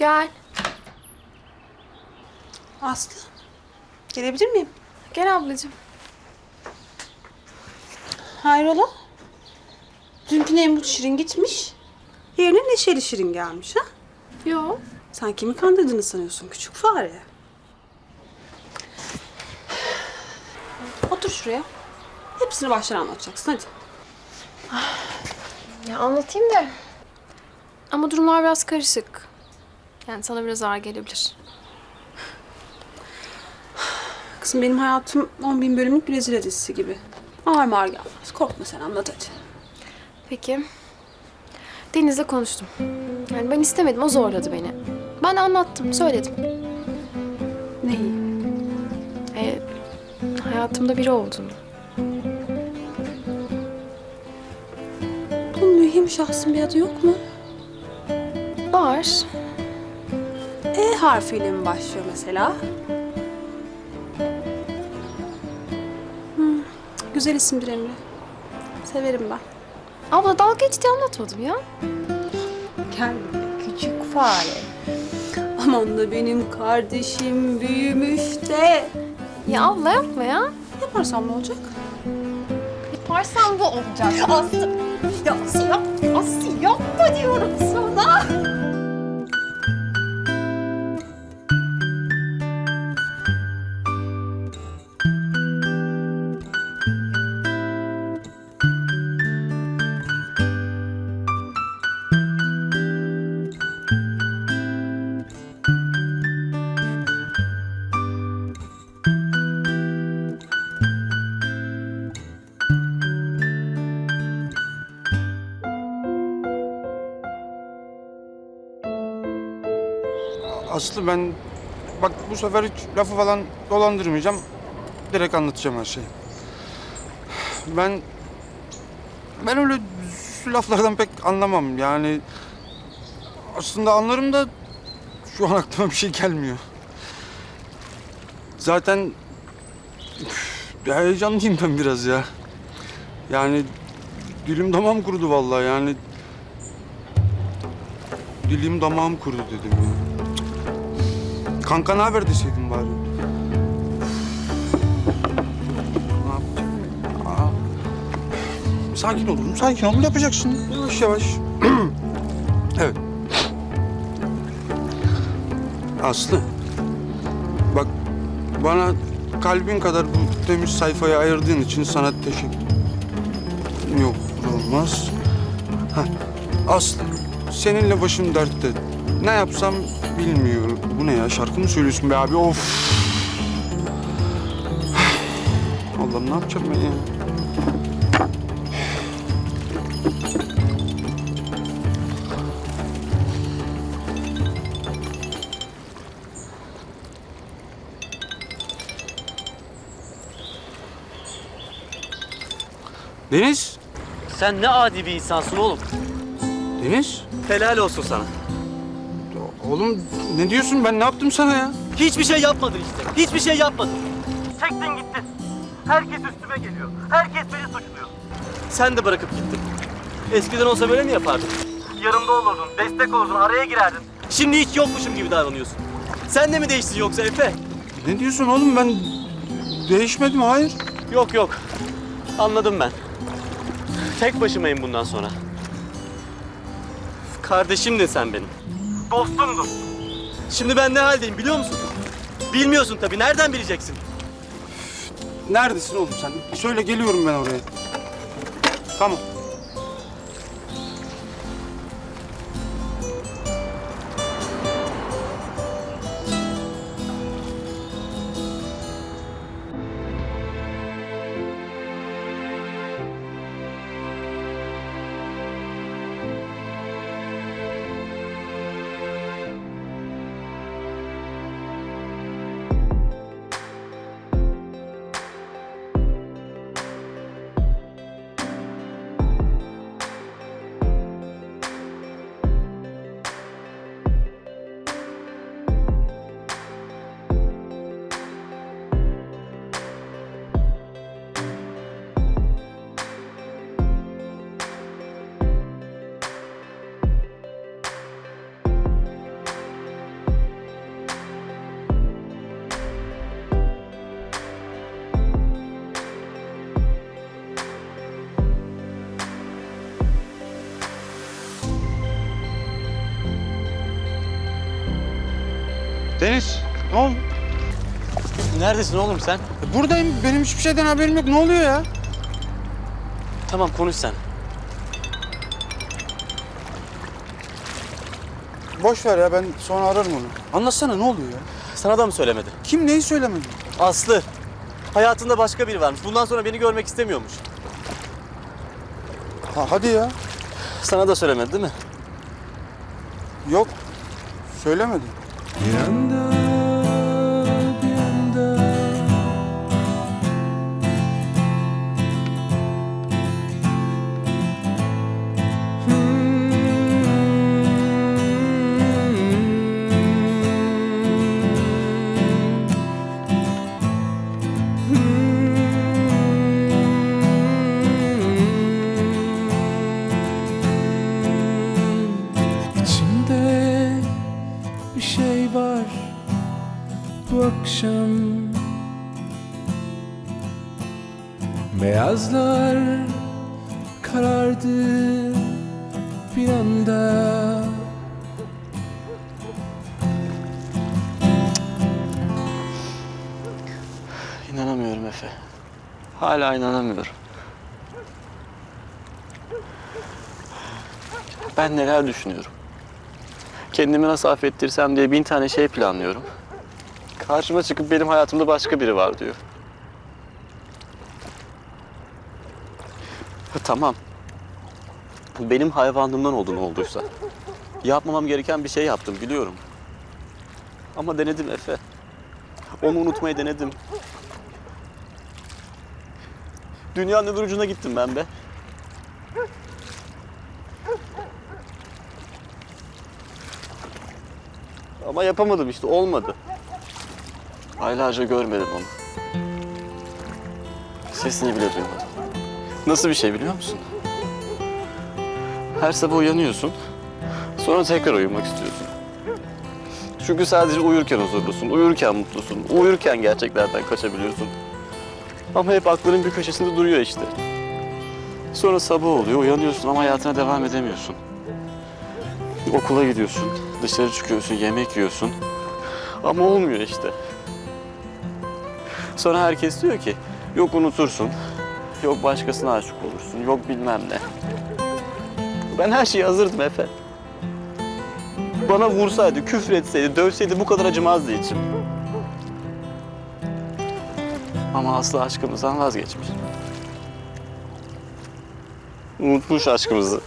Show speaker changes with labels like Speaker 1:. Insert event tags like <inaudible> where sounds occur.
Speaker 1: Gel.
Speaker 2: Aslı, gelebilir miyim?
Speaker 1: Gel ablacığım.
Speaker 2: Hayrola? Dünkü Nemrut Şirin gitmiş. Yerine Neşeli Şirin gelmiş ha?
Speaker 1: Yo.
Speaker 2: Sen kimi kandırdığını sanıyorsun küçük fare? Otur şuraya. Hepsini baştan anlatacaksın hadi.
Speaker 1: Ya anlatayım da. Ama durumlar biraz karışık. Yani sana biraz ağır gelebilir.
Speaker 2: Kızım benim hayatım 10 bin bölümlük bir Brezilya dizisi gibi. Ağır mağır gelmez. Korkma sen anlat hadi.
Speaker 1: Peki. Deniz'le konuştum. Yani ben istemedim, o zorladı beni. Ben anlattım, söyledim.
Speaker 2: Neyi?
Speaker 1: E, hayatımda biri olduğunu.
Speaker 2: Bunun mühim şahsın bir adı yok mu?
Speaker 1: Var.
Speaker 2: E harfiyle mi başlıyor mesela? Hmm, güzel isimdir Emre. Severim ben.
Speaker 1: Abla dalga geçti anlatmadım ya.
Speaker 2: Gel küçük fare. Aman da benim kardeşim büyümüş de.
Speaker 1: Ya abla yapma ya.
Speaker 2: Yaparsam ne olacak?
Speaker 1: Yaparsan bu olacak.
Speaker 2: Aslı. Ya Aslı yap. Aslı yapma diyorum sana.
Speaker 3: Aslı ben bak bu sefer hiç lafı falan dolandırmayacağım. Direkt anlatacağım her şeyi. Ben ben öyle şu laflardan pek anlamam. Yani aslında anlarım da şu an aklıma bir şey gelmiyor. Zaten üf, heyecanlıyım ben biraz ya. Yani dilim damağım kurudu vallahi yani. Dilim damağım kurudu dedim ya. Kanka ne haber deseydin bari. Ne yapacağım? Aa. Sakin olun, sakin ol. Yapacaksın yavaş yavaş. <clears throat> evet. Aslı. Bak bana kalbin kadar bu temiz sayfayı ayırdığın için sana teşekkür... Yok olmaz. Heh. Aslı seninle başım dertte. Ne yapsam bilmiyorum. Bu ne ya? Şarkı mı söylüyorsun be abi? Of. Allah'ım ne yapacağım ben ya? Deniz?
Speaker 4: Sen ne adi bir insansın oğlum.
Speaker 3: Deniz?
Speaker 4: Helal olsun sana.
Speaker 3: Oğlum ne diyorsun? Ben ne yaptım sana ya?
Speaker 4: Hiçbir şey yapmadın işte. Hiçbir şey yapmadın. Çektin gittin. Herkes üstüme geliyor. Herkes beni suçluyor. Sen de bırakıp gittin. Eskiden olsa böyle mi yapardın? Yanımda olurdun, destek olurdun, araya girerdin. Şimdi hiç yokmuşum gibi davranıyorsun. Sen de mi değiştin yoksa Efe?
Speaker 3: Ne diyorsun oğlum? Ben değişmedim. Hayır.
Speaker 4: Yok yok. Anladım ben. Tek başımayım bundan sonra. Kardeşimdin sen benim. Dostumdun. Şimdi ben ne haldeyim biliyor musun? Bilmiyorsun tabii. Nereden bileceksin?
Speaker 3: Neredesin oğlum sen? Söyle geliyorum ben oraya. Tamam. Deniz, ne oldu?
Speaker 4: Neredesin oğlum sen?
Speaker 3: Buradayım. Benim hiçbir şeyden haberim yok. Ne oluyor ya?
Speaker 4: Tamam konuş sen.
Speaker 3: Boş ver ya. Ben sonra ararım onu. Anlatsana ne oluyor ya?
Speaker 4: Sana da mı söylemedi?
Speaker 3: Kim neyi söylemedi?
Speaker 4: Aslı. Hayatında başka biri varmış. Bundan sonra beni görmek istemiyormuş.
Speaker 3: Ha, hadi ya.
Speaker 4: Sana da söylemedi değil mi?
Speaker 3: Yok. Söylemedi.
Speaker 5: Bir Beyazlar karardı bir anda
Speaker 4: İnanamıyorum Efe. Hala inanamıyorum. Ben neler düşünüyorum. Kendimi nasıl affettirsem diye bin tane şey planlıyorum. Karşıma çıkıp benim hayatımda başka biri var diyor. Tamam. Benim hayvanlığımdan oldu ne olduysa. Yapmamam gereken bir şey yaptım biliyorum. Ama denedim Efe. Onu unutmayı denedim. Dünyanın öbür ucuna gittim ben be. Ama yapamadım işte, olmadı. Aylarca görmedim onu. Sesini bile duymadım. Nasıl bir şey biliyor musun? Her sabah uyanıyorsun, sonra tekrar uyumak istiyorsun. Çünkü sadece uyurken huzurlusun, uyurken mutlusun, uyurken gerçeklerden kaçabiliyorsun. Ama hep aklının bir köşesinde duruyor işte. Sonra sabah oluyor, uyanıyorsun ama hayatına devam edemiyorsun. Okula gidiyorsun, dışarı çıkıyorsun, yemek yiyorsun. Ama olmuyor işte. Sonra herkes diyor ki, yok unutursun, yok başkasına aşık olursun, yok bilmem ne. Ben her şeye hazırdım Efe. Bana vursaydı, küfür etseydi, dövseydi bu kadar acımazdı içim. Ama Aslı aşkımızdan vazgeçmiş. Unutmuş aşkımızı.